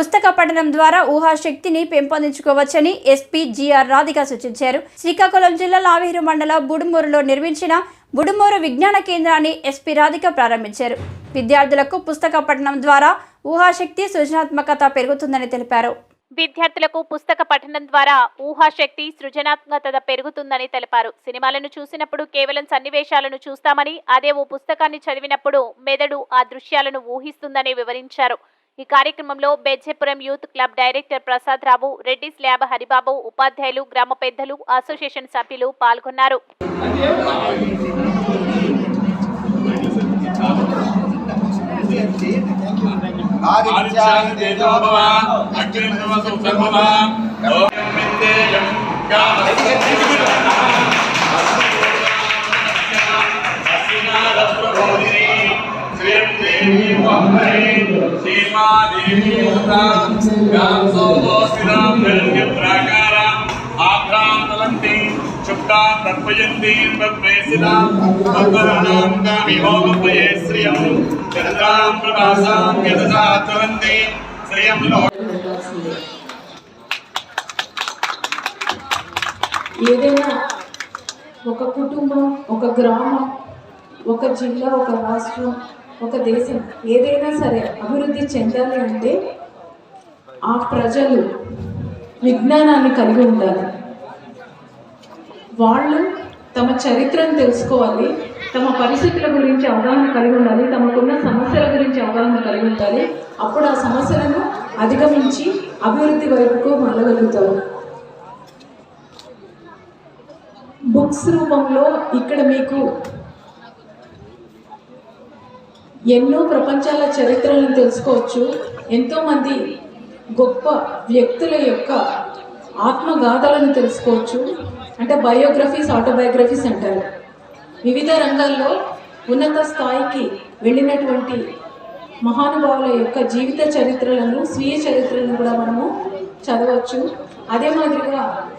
పుస్తక పఠనం ద్వారా ఊహాశక్తిని పెంపొందించుకోవచ్చని ఎస్పీ జిఆర్ రాధిక సూచించారు. శ్రీకాకుళం జిల్లా లావేరు మండల బుడుమూరులో నిర్మించిన బుడుమూరు విజ్ఞాన కేంద్రాన్ని ఎస్పీ రాధిక ప్రారంభించారు. విద్యార్థులకు పుస్తక పఠనం ద్వారా ఊహాశక్తి సృజనాత్మకత పెరుగుతుందని తెలిపారు. విద్యార్థులకు పుస్తక పఠనం ద్వారా ఊహాశక్తి సృజనాత్మకత పెరుగుతుందని తెలిపారు. సినిమాలను చూసినప్పుడు కేవలం సన్నివేశాలను చూస్తామని అదే ఓ పుస్తకాన్ని చదివినప్పుడు మెదడు ఆ దృశ్యాలను ఊహిస్తుందని వివరించారు. ఈ కార్యక్రమంలో Bejjapuram youth club director Prasad Rao Reddy slab Haribabu ఉపాధ్యాయులు గ్రామ పెద్దలు అసోసియేషన్ సభ్యులు పాల్గొన్నారు. శ్రీం దేవి వందరే శ్రీమాదేవి మూతాం గాం సోమోసిరాం నిర్గ్య ప్రాకారాం ఆభ్రాంతలంతి చుక్కాం తర్పయంతి ఏదైనా ఒక కుటుంబం ఒక గ్రామం ఒక జిల్లా ఒక రాష్ట్రం ఒక దేశం ఏదైనా సరే అభివృద్ధి చెందాలి అంటే ఆ ప్రజలు విజ్ఞానాన్ని కలిగి ఉండాలి. వాళ్ళు తమ చరిత్రను తెలుసుకోవాలి తమ పరిస్థితుల గురించి అవగాహన కలిగి ఉండాలి తమకున్న సమస్యల గురించి అవగాహన కలిగి ఉండాలి. అప్పుడు ఆ సమస్యలను అధిగమించి అభివృద్ధి వైపుకు మళ్ళగలుగుతారు. బుక్స్ రూపంలో ఇక్కడ మీకు ఎన్నో ప్రపంచాల చరిత్రలను తెలుసుకోవచ్చు. ఎంతోమంది గొప్ప వ్యక్తుల యొక్క ఆత్మగాథలను తెలుసుకోవచ్చు. అంటే బయోగ్రఫీస్ ఆటోబయోగ్రఫీస్ అంటారు. వివిధ రంగాల్లో ఉన్నత స్థాయికి వెళ్ళినటువంటి మహానుభావుల యొక్క జీవిత చరిత్రలను స్వీయ చరిత్రలను కూడా మనము చదవచ్చు. అదే మాదిరిగా